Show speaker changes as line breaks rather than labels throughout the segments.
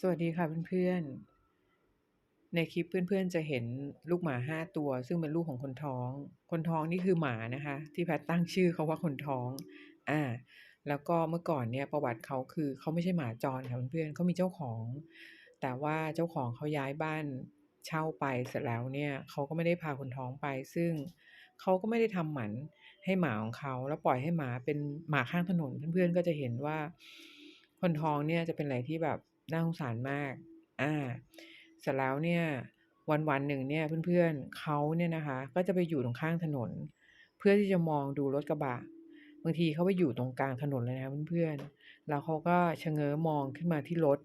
สวัสดีค่ะเพื่อนๆ ในคลิปเพื่อนๆจะเห็นลูกหมาห้าตัว ซึ่งเป็นลูกของคนท้อง คนท้องนี่คือหมานะคะ ที่แพทตั้งชื่อเขาว่าคนท้อง อ่า แล้วก็เมื่อก่อนเนี่ยประวัติเขาคือเขาไม่ใช่หมาจรค่ะเพื่อนๆเขามีเจ้าของ แต่ว่าเจ้าของเขาย้ายบ้านเช่าไปเสร็จแล้วเนี่ยเขาก็ไม่ได้พาคนท้องไป ซึ่งเขาก็ไม่ได้ทำหมันให้หมาของเขา แล้วปล่อยให้หมาเป็นหมาข้างถนนเพื่อนๆก็จะเห็นว่า คนท้องเนี่ยจะเป็นอะไรที่แบบ น่าสงสารมาก อ่า เสร็จแล้วเนี่ย วันวันหนึ่งเนี่ยเพื่อนๆเขาเนี่ยนะคะ ก็จะไปอยู่ตรงข้างถนน เพื่อที่จะมองดูรถกระบะ บางทีเขาไปอยู่ตรงกลางถนนเลยนะเพื่อนๆ แล้วเขาก็ชะเง้อมองขึ้นมาที่รถ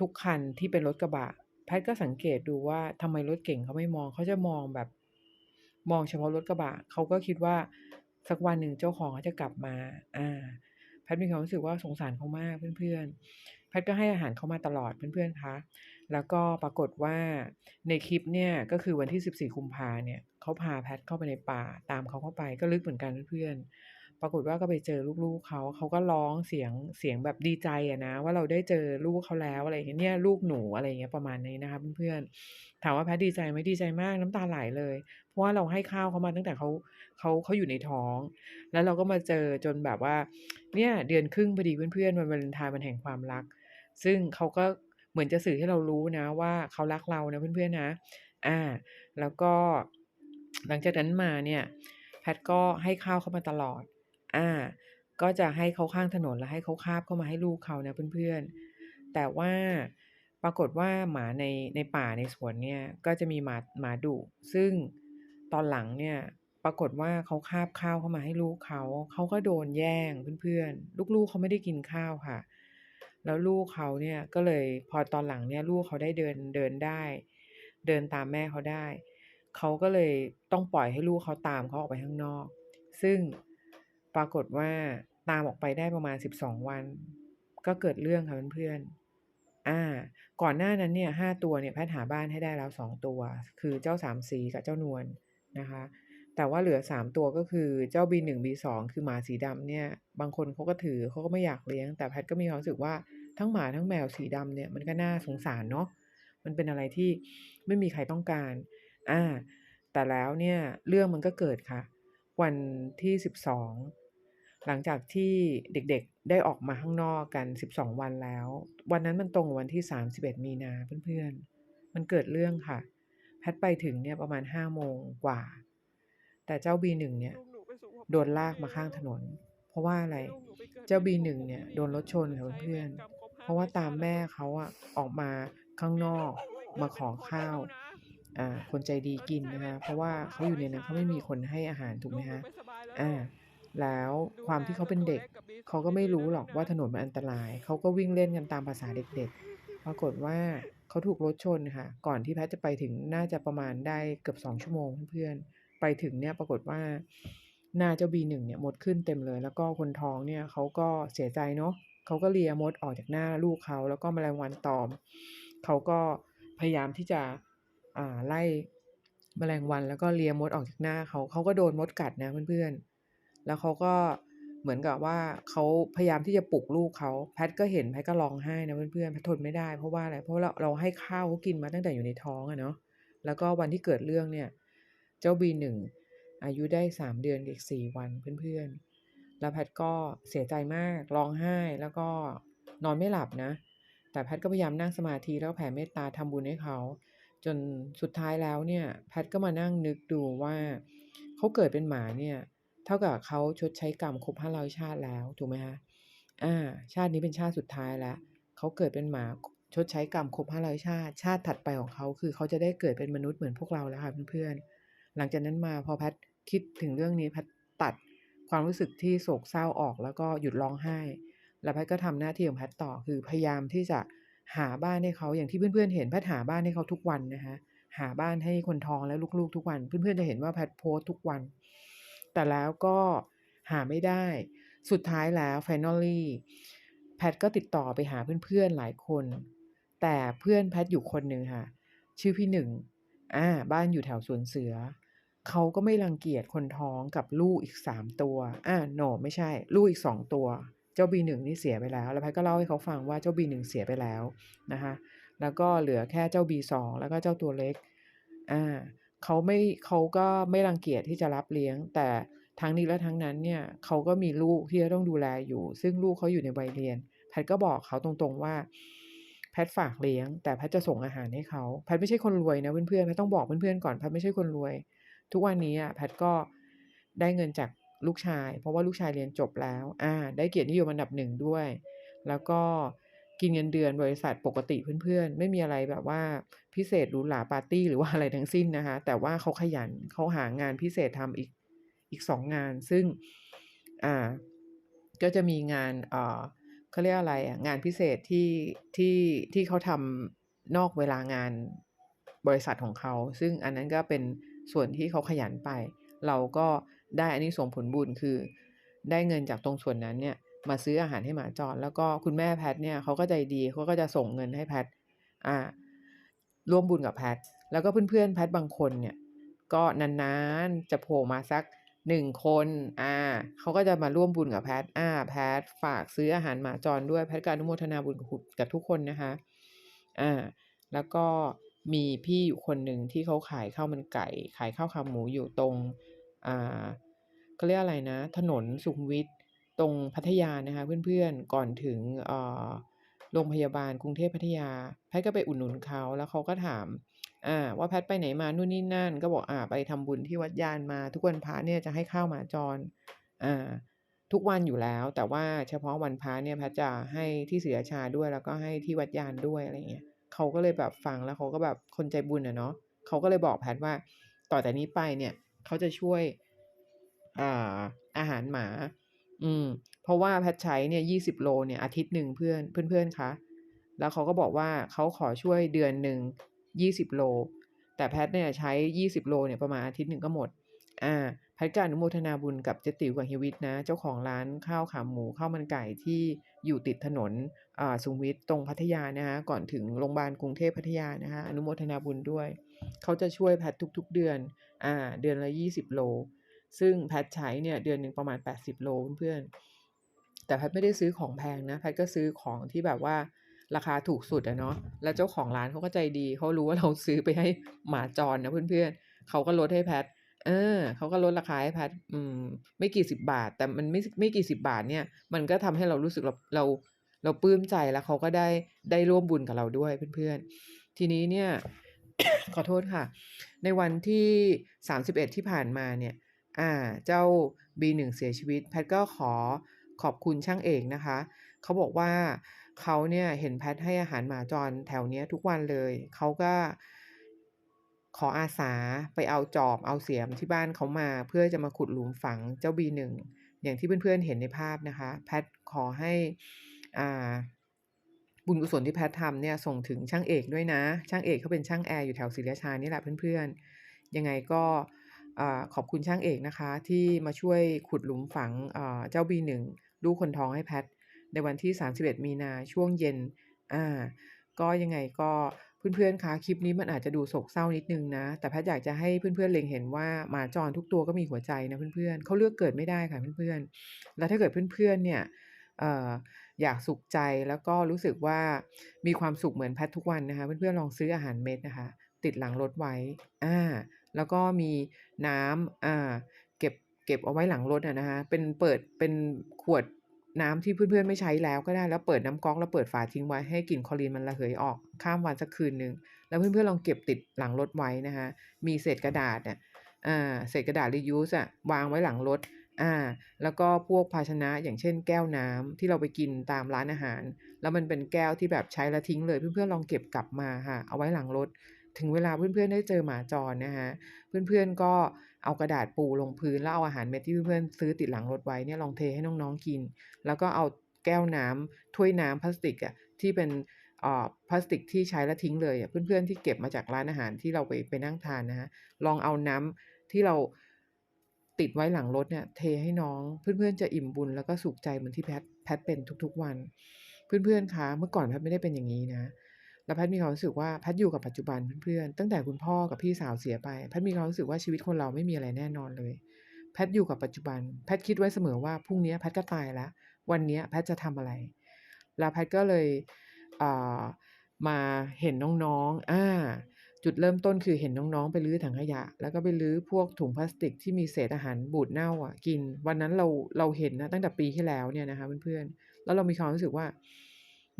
ทุกคันที่เป็นรถกระบะ แพทก็สังเกตดูว่าทำไมรถเก่งเขาไม่มองเขาจะมองแบบ มองเฉพาะรถกระบะเขาก็คิดว่าสักวันหนึ่งเจ้าของเขาจะกลับมา อ่า แพทมีความรู้สึกว่าสงสารเขามากเพื่อนๆ พทก็ให้อาหารเขามาตลอดเพื่อนๆคะแล้วก็ปรากฏว่าในคลิปเนี่ยก็คือวันที่ 14กุมภาเนี่ยเขาพาแพทเข้าไปในป่าตามเขาเข้าไปก็ลึกเหมือนกันเพื่อนปรากฏว่าก็ไปเจอลูกๆเขาเขาก็ร้องเสียงเสียงแบบดีใจอะนะ ว่าเราได้เจอลูกเขาแล้วอะไรอย่างเงี้ยเนี่ยลูกหนูอะไรอย่างเงี้ยประมาณนี้นะคะเพื่อนๆถามว่าแพทดีใจไหมดีใจมากน้ำตาไหลเลย เพราะว่าเราให้ข้าวเขามาตั้งแต่เขาเขาเขาอยู่ในท้อง แล้วเราก็มาเจอจนแบบว่า เนี่ยเดือนครึ่งพอดีเพื่อนๆวันวาเลนไทน์วันแห่งความรัก ซึ่งเขาก็เหมือนจะสื่อให้เรารู้นะว่าเขารักเรานะเพื่อนๆนะ อ่า แล้วก็หลังจากนั้นมาเนี่ยแพทก็ให้ข้าวเขามาตลอด อ่า ก็จะให้เขาข้างถนนแล้วให้เขาคาบเข้ามาให้ลูกเขานะเพื่อนๆ แต่ว่าปรากฏว่าหมาในในป่าในสวนเนี่ยก็จะมีหมาหมาดุซึ่งตอนหลังเนี่ยปรากฏว่าเขาคาบข้าวเข้ามาให้ลูกเขา เขาก็โดนแย่งเพื่อนๆ ลูกๆเขาไม่ได้กินข้าวค่ะ แล้วลูกเขาเนี่ยก็เลยพอตอนหลังเนี่ยลูกเขาได้เดินเดินได้ เดินตามแม่เขาได้ เขาก็เลยต้องปล่อยให้ลูกเขาตามเขาออกไปข้างนอก ซึ่งปรากฏว่าตามออกไปได้ประมาณ 12 วัน ก็เกิดเรื่องค่ะเพื่อนๆอ่า ก่อนหน้านั้นเนี่ยห้าตัวเนี่ยแพทย์หาบ้านให้ได้แล้ว2ตัว คือเจ้าสามสีกับเจ้านวลนะคะ แต่ว่าเหลือ3ตัวก็คือเจ้า B1 B2 คือหมาสีดำเนี่ย บางคนเขาก็ถือเขาก็ไม่อยากเลี้ยง แต่แพทก็มีความรู้สึกว่าทั้งหมาทั้งแมวสีดำเนี่ยมันก็น่าสงสารเนาะมันเป็นอะไรที่ไม่มีใครต้องการอ่าแต่แล้วเนี่ยเรื่องมันก็เกิดค่ะ วันที่ 12 หลังจากที่เด็กๆได้ออกมาข้างนอกกัน 12 วันแล้ว วันนั้นมันตรงวันที่ 31 มีนาเพื่อนๆ มันเกิดเรื่องค่ะ แพทไปถึงเนี่ยประมาณ5โมงกว่า แต่เจ้า B1 เนี่ยโดนลากมาข้างถนน เพราะว่าอะไรเจ้า B1 เนี่ยโดนรถชนค่ะเพื่อนๆเพราะว่าตามแม่เขาอะออกมาข้างนอกมาขอข้าวอ่าคนใจดีกินนะคะเพราะว่าเขาอยู่ในนั้นเขาไม่มีคนให้อาหารถูกไหมคะอ่าแล้วความที่เขาเป็นเด็กเขาก็ไม่รู้หรอกว่าถนนมันอันตราย เขาก็วิ่งเล่นกันตามภาษาเด็กๆ ปรากฏว่าเขาถูกรถชนค่ะ ก่อนที่แพทย์จะไปถึงน่าจะประมาณได้เกือบ2ชั่วโมงเพื่อนๆ ไปถึงเนี่ยปรากฏว่าหน้าเจ้า B1 เนี่ยมดขึ้นเต็มเลย แล้วก็คนท้องเนี่ยเขาก็เสียใจเนาะเขาก็เลียมดออกจากหน้าลูกเขาแล้วก็แมลงวันตอมเขาก็พยายามที่จะอ่าไล่แมลงวันแล้วก็เลียมดออกจากหน้าเขาเขาก็โดนมดกัดนะเพื่อนๆ แล้วเขาก็เหมือนกับว่าเขาพยายามที่จะปลุกลูกเขาแพทก็เห็นแพทก็ร้องไห้นะเพื่อนๆแพททนไม่ได้เพราะว่าอะไรเพราะเราเราให้ข้าวเขากินมาตั้งแต่อยู่ในท้องอะเนาะแล้วก็วันที่เกิดเรื่องเนี่ย เจ้า B1 อายุได้ 3 เดือนอีก 4 วันเพื่อนๆ แล้วแพทก็เสียใจมากร้องไห้แล้วก็นอนไม่หลับนะ แต่แพทก็พยายามนั่งสมาธิแล้วแผ่เมตตาทำบุญให้เขา จนสุดท้ายแล้วเนี่ยแพทก็มานั่งนึกดูว่าเขาเกิดเป็นหมาเนี่ยเท่ากับเขาชดใช้กรรมครบ500ชาติแล้วถูกไหมคะอ่าชาตินี้เป็นชาติสุดท้ายแล้วเขาเกิดเป็นหมาชดใช้กรรมครบ500ชาติ ชาติถัดไปของเขาคือเขาจะได้เกิดเป็นมนุษย์เหมือนพวกเราแล้วค่ะเพื่อนๆ หลังจากนั้นมาพอแพทคิดถึงเรื่องนี้แพทตัดความรู้สึกที่โศกเศร้าออกแล้วก็หยุดร้องไห้ แล้วแพทก็ทำหน้าที่ของแพทต่อคือพยายามที่จะหาบ้านให้เขาอย่างที่เพื่อนๆเห็นแพทหาบ้านให้เขาทุกวันนะคะหาบ้านให้คนท้องและลูกๆทุกวัน เพื่อนๆจะเห็นว่าแพทโพสทุกวัน แต่แล้วก็หาไม่ได้ สุดท้ายแล้ว finally แพทก็ติดต่อไปหาเพื่อนๆหลายคน แต่เพื่อนแพทอยู่คนหนึ่งค่ะ ชื่อพี่หนึ่งอ่าบ้านอยู่แถวสวนเสือ เขาก็ไม่รังเกียจคนท้องกับลูกอีก3ตัวอ่าโนไม่ใช่ ลูกอีก2ตัว เจ้า B1 นี่เสียไปแล้ว แล้วแพทย์ก็เล่าให้เขาฟังว่าเจ้า B1 เสียไปแล้วนะคะแล้วก็เหลือแค่เจ้า B2 แล้วก็เจ้าตัวเล็กอ่าเขาไม่เขาก็ไม่รังเกียจที่จะรับเลี้ยง แต่ทั้งนี้และทั้งนั้นเนี่ยเขาก็มีลูกที่จะต้องดูแลอยู่ ซึ่งลูกเขาอยู่ในวัยเรียน แพทก็บอกเขาตรงๆว่า แพทฝากเลี้ยง แต่แพทจะส่งอาหารให้เขา แพทไม่ใช่คนรวยนะเพื่อนๆแพทต้องบอกเพื่อนๆก่อนแพทไม่ใช่คนรวย ทุกวันนี้อะแพทก็ได้เงินจากลูกชาย เพราะว่าลูกชายเรียนจบแล้วอาได้เกียรตินิยมอันดับ1ด้วย แล้วก็กินเงินเดือนบริษัทปกติเพื่อนๆ ไม่มีอะไรแบบว่าพิเศษหรูหราปาร์ตี้หรือว่าอะไรทั้งสิ้นนะคะ แต่ว่าเขาขยันเขาหางานพิเศษทำอีกอีก2งงาน ซึ่งอ่าก็จะมีงานเอ่อเขาเรียกอะไรอะงานพิเศษที่ที่ที่เขาทำนอกเวลางานบริษัทของเขา ซึ่งอันนั้นก็เป็น ส่วนที่เขาขยันไป เราก็ได้อานิสงส์ผลบุญคือ ได้เงินจากตรงส่วนนั้นเนี่ยมาซื้ออาหารให้หมาจร แล้วก็คุณแม่แพทเนี่ยเขาก็ใจดีเขาก็จะส่งเงินให้แพทอ่าร่วมบุญกับแพท แล้วก็เพื่อนๆแพทบางคนเนี่ยก็นานๆจะโผล่มาสัก1คนอ่าเขาก็จะมาร่วมบุญกับแพทย์อาแพทฝากซื้ออาหารหมาจรด้วยแพทย์ก็อนุโมทนาบุญกับทุกคนนะคะอ่าแล้วก็ มีพี่อยู่คนหนึ่งที่เขาขายข้าวมันไก่ ขายข้าวขาหมูอยู่ตรงอ่าเขาเรียกอะไรนะ ถนนสุขุมวิทตรงพัทยานะคะเพื่อนๆก่อนถึงอ่อโรงพยาบาลกรุงเทพพัทยา แพทย์ก็ไปอุดหนุนเขาแล้วเขาก็ถามอาว่าแพทย์ไปไหนมานู่นนี่นั่น ก็บอกอ่าไปทำบุญที่วัดยานมา ทุกวันพระเนี่ยจะให้ข้าวหมาจรอ่าทุกวันอยู่แล้ว แต่ว่าเฉพาะวันพระเนี่ยแพทย์จะให้ที่ศรีราชาด้วยแล้วก็ให้ที่วัดยานด้วยอะไรอย่างเงี้ย เขาก็เลยแบบฟังแล้วเขาก็แบบคนใจบุญอะเนาะเขาก็เลยบอกแพทว่าต่อจากนี้ไปเนี่ยเขาจะช่วยอ่าอาหารหมา อืม เพราะว่าแพทใช้เนี่ย20โลเนี่ยอาทิตย์หนึ่งเพื่อนเพื่อนๆคะแล้วเขาก็บอกว่าเขาขอช่วยเดือนหนึ่ง20โล แต่แพทเนี่ยใช้20โลเนี่ยประมาณอาทิตย์หนึ่งก็หมด อ่าแพทก็อนุโมทนาบุญกับเจติ๋วกับเฮีวิทย์นะ เจ้าของร้านข้าวขาหมูข้าวมันไก่ที่อยู่ติดถนน สุขุมวิทตรงพัทยานะคะก่อนถึงโรงพยาบาลกรุงเทพพัทยานะคะอนุโมทนาบุญด้วย เขาจะช่วยแพททุก ๆ เดือนอ่าเดือนละ 20 โล ซึ่งแพทใช้เนี่ยเดือนหนึ่งประมาณ 80 โลเพื่อนๆแต่แพทไม่ได้ซื้อของแพงนะแพทก็ซื้อของที่แบบว่าราคาถูกสุดอะเนาะแล้วเจ้าของร้านเขาก็ใจดีเขารู้ว่าเราซื้อไปให้หมาจรนะเพื่อนๆเขาก็ลดให้แพทเออเขาก็ลดราคาให้แพทอืมไม่กี่สิบบาท แต่มันไม่ไม่กี่สิบบาทเนี่ย มันก็ทำให้เรารู้สึกเราเรา เราปลื้มใจแล้วเขาก็ได้ได้ร่วมบุญกับเราด้วยเพื่อนๆ ทีนี้เนี่ยขอโทษค่ะ ในวันที่ 31 ที่ผ่านมาเนี่ยอ่าเจ้า B1 เสียชีวิต แพทก็ขอขอบคุณช่างเอกนะคะ เขาบอกว่าเขาเนี่ยเห็นแพทให้อาหารหมาจรแถวเนี้ยทุกวันเลย เขาก็ขออาสาไปเอาจอบเอาเสียมที่บ้านเขามา เพื่อจะมาขุดหลุมฝังเจ้า B1 อย่างที่เพื่อนๆเห็นในภาพนะคะ แพทขอให้ อ่าบุญกุศลที่แพทย์ทำเนี่ยส่งถึงช่างเอกด้วยนะ ช่างเอกเขาเป็นช่างแอร์อยู่แถวศรีราชานี่แหละเพื่อนๆ ยังไงก็ขอบคุณช่างเอกนะคะ ที่มาช่วยขุดหลุมฝังอ่าเจ้า B1 ลูกคนท้องให้แพทในวันที่ 31 มีนาช่วงเย็นอาก็ยังไงก็เพื่อนๆคะคลิปนี้มันอาจจะดูโศกเศร้านิดนึงนะ แต่แพทย์อยากจะให้เพื่อนๆเล็งเห็นว่าหมาจรทุกตัวก็มีหัวใจนะเพื่อนๆเขาเลือกเกิดไม่ได้ค่ะเพื่อนๆแล้วถ้าเกิดเพื่อนๆเนี่ย อยากสุขใจแล้วก็รู้สึกว่ามีความสุขเหมือนแพททุกวันนะคะ เพื่อนๆลองซื้ออาหารเม็ดนะคะ ติดหลังรถไว้อ่าแล้วก็มีน้ำอ่าเก็บเก็บเอาไว้หลังรถอะนะคะเป็นเปิดเป็นขวดน้ำที่เพื่อนๆไม่ใช้แล้วก็ได้แล้วเปิดน้ำก๊อกแล้วเปิดฝาทิ้งไว้ให้กลิ่นคลอรีนมันระเหยออกข้ามวันสักคืนหนึ่งแล้วเพื่อนๆลองเก็บติดหลังรถไว้นะคะมีเศษกระดาษอ่าเศษกระดาษ reuse อะวางไว้หลังรถ อ่า แล้วก็พวกภาชนะอย่างเช่นแก้วน้ำที่เราไปกินตามร้านอาหาร แล้วมันเป็นแก้วที่แบบใช้แล้วทิ้งเลยเพื่อนๆลองเก็บกลับมาค่ะ เอาไว้หลังรถ ถึงเวลาเพื่อนๆได้เจอหมาจรนะคะเพื่อนๆก็เอากระดาษปูลงพื้นแล้วเอาอาหารเม็ดที่เพื่อนๆซื้อติดหลังรถไว้เนี่ยลองเทให้น้องๆกิน แล้วก็เอาแก้วน้ำถ้วยน้ำพลาสติกอะที่เป็นอ่าพลาสติกที่ใช้แล้วทิ้งเลยอะเพื่อนๆที่เก็บมาจากร้านอาหารที่เราไปไปนั่งทานนะคะลองเอาน้ำที่เรา ติดไว้หลังรถเนี่ยเทให้น้องเพื่อนๆจะอิ่มบุญแล้วก็สุขใจเหมือนที่แพทแพทเป็นทุกๆวัน เพื่อนๆคะเมื่อก่อนแพทไม่ได้เป็นอย่างงี้นะแล้วแพทมีความรู้สึกว่าแพทอยู่กับปัจจุบันเพื่อนๆตั้งแต่คุณพ่อกับพี่สาวเสียไปแพทมีความรู้สึกว่าชีวิตคนเราไม่มีอะไรแน่นอนเลย แพทอยู่กับปัจจุบัน แพทคิดไว้เสมอว่าพรุ่งนี้แพทก็ตายแล้ววันนี้แพทจะทำอะไร แล้วแพทก็เลยอ่ามาเห็นน้องๆอ่า จุดเริ่มต้นคือเห็นน้องๆ ไปรื้อถังขยะ แล้วก็ไปรื้อพวกถุงพลาสติกที่มีเศษอาหารบูดเน่าอะกิน วันนั้นเราเราเห็นนะตั้งแต่ปีที่แล้วเนี่ยนะคะเพื่อนๆแล้วเรามีความรู้สึกว่า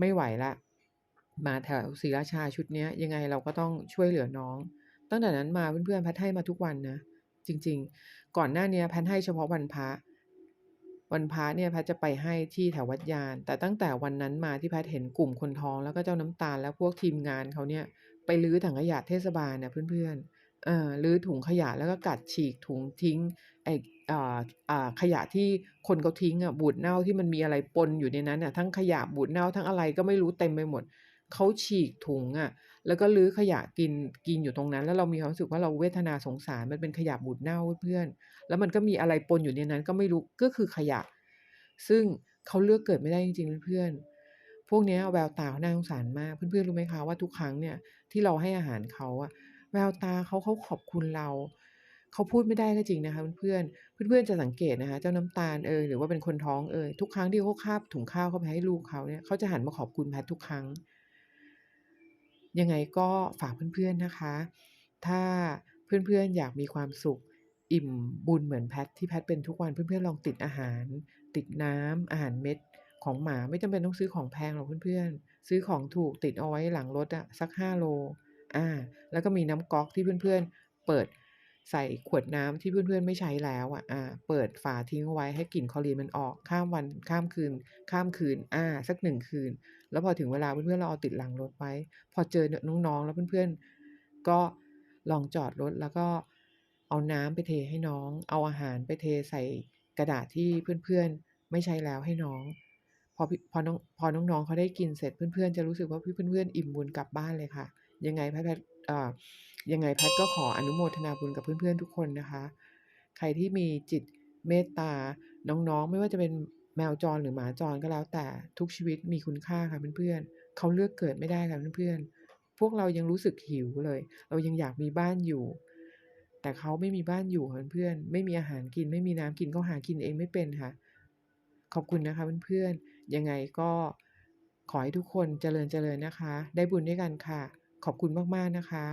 ไม่ไหวล้วมาแถวศรีราชาชุดนี้ยังไงเราก็ต้องช่วยเหลือน้อง ตั้งแต่นั้นมาเพื่อนๆพทย์ให้มาทุกวันนะจริง ๆ ก่อนหน้านี้พทย์ให้เฉพาะวันพระวันพระเนี่ยพทย์จะไปให้ที่แถววัดยาน แต่ตั้งแต่วันนั้นมาที่พทย์เห็นกลุ่มคนท้องแล้วก็เจ้าน้ำตาล แล้วพวกทีมงานเขาเนี่ย ไปรื้อถังขยะเทศบาลน่ะเพื่อนๆเออรื้อถุงขยะแล้วก็กัดฉีกถุงทิ้งไอ้อ่าอ่าขยะที่คนเขาทิ้งอะบูดเน่าที่มันมีอะไรปนอยู่ในนั้นน่ะทั้งขยะบูดเน่าทั้งอะไรก็ไม่รู้เต็มไปหมดเขาฉีกถุงอะแล้วก็รื้อขยะกินกินอยู่ตรงนั้น แล้วเรามีความรู้สึกว่าเราเวทนาสงสารมันเป็นขยะบูดเน่าเพื่อน แล้วมันก็มีอะไรปนอยู่ในนั้นก็ไม่รู้ก็คือขยะ ซึ่งเขาเลือกเกิดไม่ได้จริงๆเพื่อนๆ พวกนี้แววตาเขาน่าสงสารมาก เพื่อนๆรู้ไหมคะว่าทุกครั้งเนี่ยที่เราให้อาหารเขาอะแววตาเขาเขาขอบคุณเราเขาพูดไม่ได้ก็จริงนะคะเพื่อนๆเพื่อนๆจะสังเกตนะคะ เจ้าน้ำตาลเอยหรือว่าเป็นคนท้องเอยทุกครั้งที่เขาคาบถุงข้าวเข้าไปให้ลูกเขาเนี่ยเขาจะหันมาขอบคุณแพททุกครั้ง ยังไงก็ฝากเพื่อนๆนะคะ ถ้าเพื่อนๆอยากมีความสุขอิ่มบุญเหมือนแพทที่แพทเป็นทุกวันเพื่อนๆลองติดอาหาร ติดน้ำอาหารเม็ด ของหมาไม่จำเป็นต้องซื้อของแพงหรอกเพื่อนๆ ซื้อของถูกติดเอาไว้หลังรถอะสัก5โล อ่า แล้วก็มีน้ำก๊อกที่เพื่อนๆ เปิดใส่ขวดน้ำที่เพื่อนๆไม่ใช้แล้วอะอาเปิดฝาทิ้งไว้ให้กลิ่นคลอรีนมันออก ข้ามวัน ข้ามคืน ข้ามคืน อ่า สัก1คืน แล้วพอถึงเวลาเพื่อนๆเราเอาติดหลังรถไว้ พอเจอนน้องๆ แล้วเพื่อนๆ ก็ลองจอดรถแล้วก็เอาน้ำไปเทให้น้อง เอาอาหารไปเทใส่กระดาษที่เพื่อนๆ ไม่ใช้แล้วให้น้อง พอพอน้องพอน้องๆเขาได้กินเสร็จเพื่อนๆ จะรู้สึกว่าเฮ้ยเพื่อนๆ อิ่มบุญกลับบ้านเลยค่ะ ยังไงแพทย์แพทย์อ่ายังไงแพทย์ก็ขออนุโมทนาบุญกับเพื่อนๆทุกคนนะคะ ใครที่มีจิตเมตตาน้องๆ ไม่ว่าจะเป็นแมวจรหรือหมาจรก็แล้วแต่ทุกชีวิตมีคุณค่าค่ะเพื่อนๆเขาเลือกเกิดไม่ได้ค่ะเพื่อนๆพวกเรายังรู้สึกหิวเลย เรายังอยากมีบ้านอยู่ แต่เขาไม่มีบ้านอยู่ค่ะเพื่อนๆไม่มีอาหารกิน ไม่มีน้ำกินเขาหากินเองไม่เป็นค่ะ ขอบคุณนะคะเพื่อนๆ ยังไงก็ขอให้ทุกคนเจริญเจริญนะคะ ได้บุญด้วยกันค่ะ ขอบคุณมาก ๆ นะคะ